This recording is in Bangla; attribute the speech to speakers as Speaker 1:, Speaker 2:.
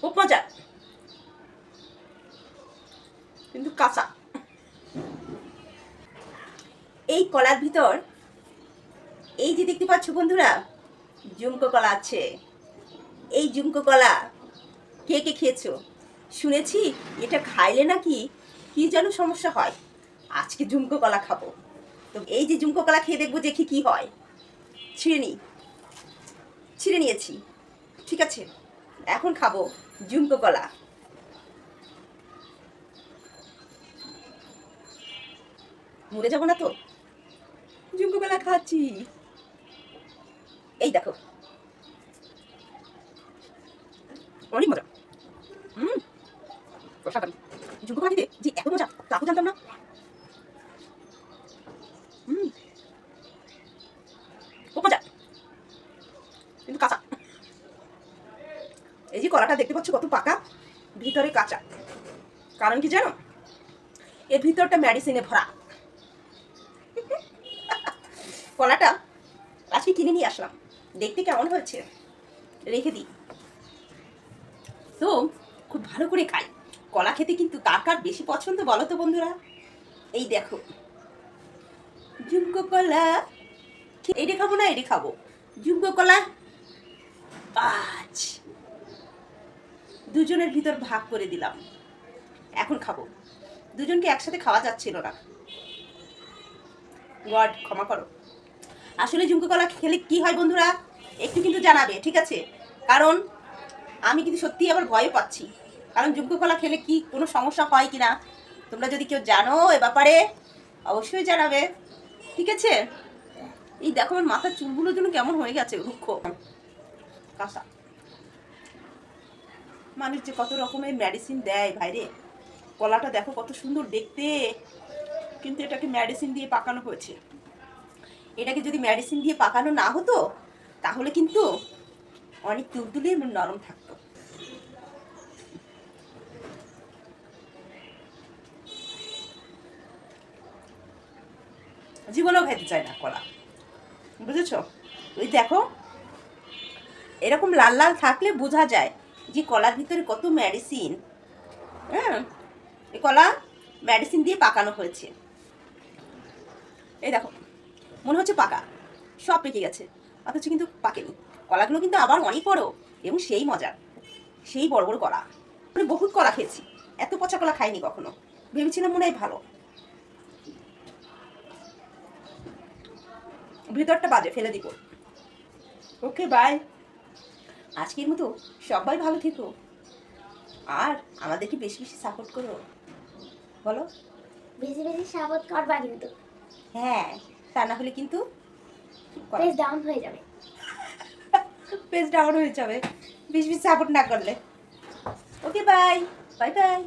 Speaker 1: খুব মজা কিন্তু কাঁচা। এই কলার ভিতর, এই যে দেখতে পাচ্ছ বন্ধুরা, জুমকো কলা আছে। এই জুমকো কলা কে কে খেয়েছো? শুনেছি এটা খাইলে নাকি কি যেন সমস্যা হয়। আজকে ঝুমকো কলা খাব। তো এই যে জুমকো কলা খেয়ে দেখব দেখি কি হয়। ছিঁড়ে নিই ছিঁড়ে নিয়েছি। ঠিক আছে, এখন খাব। জুমকো কলা মরে যাব না তো? জুমকো কলা খাচ্ছি। এই দেখো। অনেক মজা। হুম। জুমকো কলা খেতে যে এত মজা তো জানতাম না। হুম খুব মজা কিন্তু কাঁচা এই যে কলাটা দেখতে পাচ্ছ কত পাকা? ভিতরে কাঁচা। কারণ কি জানো? এর ভিতরটা মেডিসিনে ভরা। কলাটা আজকে কিনে নিয়ে আসলাম। দেখতে কেমন হয়েছে? রেখে দিই। তো খুব ভালো করে খাই। কলা খেতে কিন্তু কার কার বেশি পছন্দ বলো তো বন্ধুরা? এই দেখো। জুমকো কলা এটা খাব না এটা খাব। জুমকো কলা। পাঁচ দুজনের ভিতর ভাগ করে দিলাম। এখন খাব। দুজনকে একসাথে খাওয়া যাচ্ছিল না। গড, ক্ষমা করো। আসলে ঝুমকো কলা খেলে কি হয় বন্ধুরা? একটু কিন্তু জানাবে, ঠিক আছে? কারণ আমি কিন্তু সত্যি আবার ভয় পাচ্ছি। কারণ ঝুমকো কলা খেলে কি কোনো সমস্যা হয় কি না তোমরা যদি কেউ জানো এ ব্যাপারে, অবশ্যই জানাবে। ঠিক আছে? এই দেখো আমার মাথার চুলগুলোর জন্য কেমন হয়ে গেছে, রুক্ষ। কাঁচা মানুষ যে কত রকমের মেডিসিন দেয়, ভাইরে। কলাটা দেখো কত সুন্দর দেখতে। কিন্তু এটাকে মেডিসিন দিয়ে পাকানো হয়েছে। এটাকে যদি মেডিসিন দিয়ে পাকানো না হতো, তাহলে কিন্তু অনেক তুলতুলে এবং নরম থাকতো। জীবনেও খেতে চায় না কলা। বুঝেছ? ওই দেখো, এরকম লাল লাল থাকলে বোঝা যায় যে কলার ভিতরে কত মেডিসিন হ্যাঁ? এই কলা মেডিসিন দিয়ে পাকানো হয়েছে। এই দেখো, মনে হচ্ছে পাকা, সব পেকে গেছে, অথচ কিন্তু পাকেনি। কলাগুলো কিন্তু আবার অনেক বড়, এবং সেই মজার সেই বড় বড় কলা। মানে বহুত কলা খেয়েছি, এত পচা কলা খাইনি কখনো, ভেবেছিলাম মনে হয় ভালো। ভিতরটা বাজে, ফেলে দিব। ওকে বাই আজকের মতো সবাই ভালো থেকো। আর আমাদেরকে বেশি বেশি সাপোর্ট করো। বলো?
Speaker 2: বেশি বেশি সাপোর্ট করবা কিন্তু।
Speaker 1: হ্যাঁ তা না হলে কিন্তু
Speaker 2: পেজ ডাউন হয়ে যাবে।
Speaker 1: পেজ ডাউন হয়ে যাবে। বেশি বেশি সাপোর্ট না করলে। Okay bye bye bye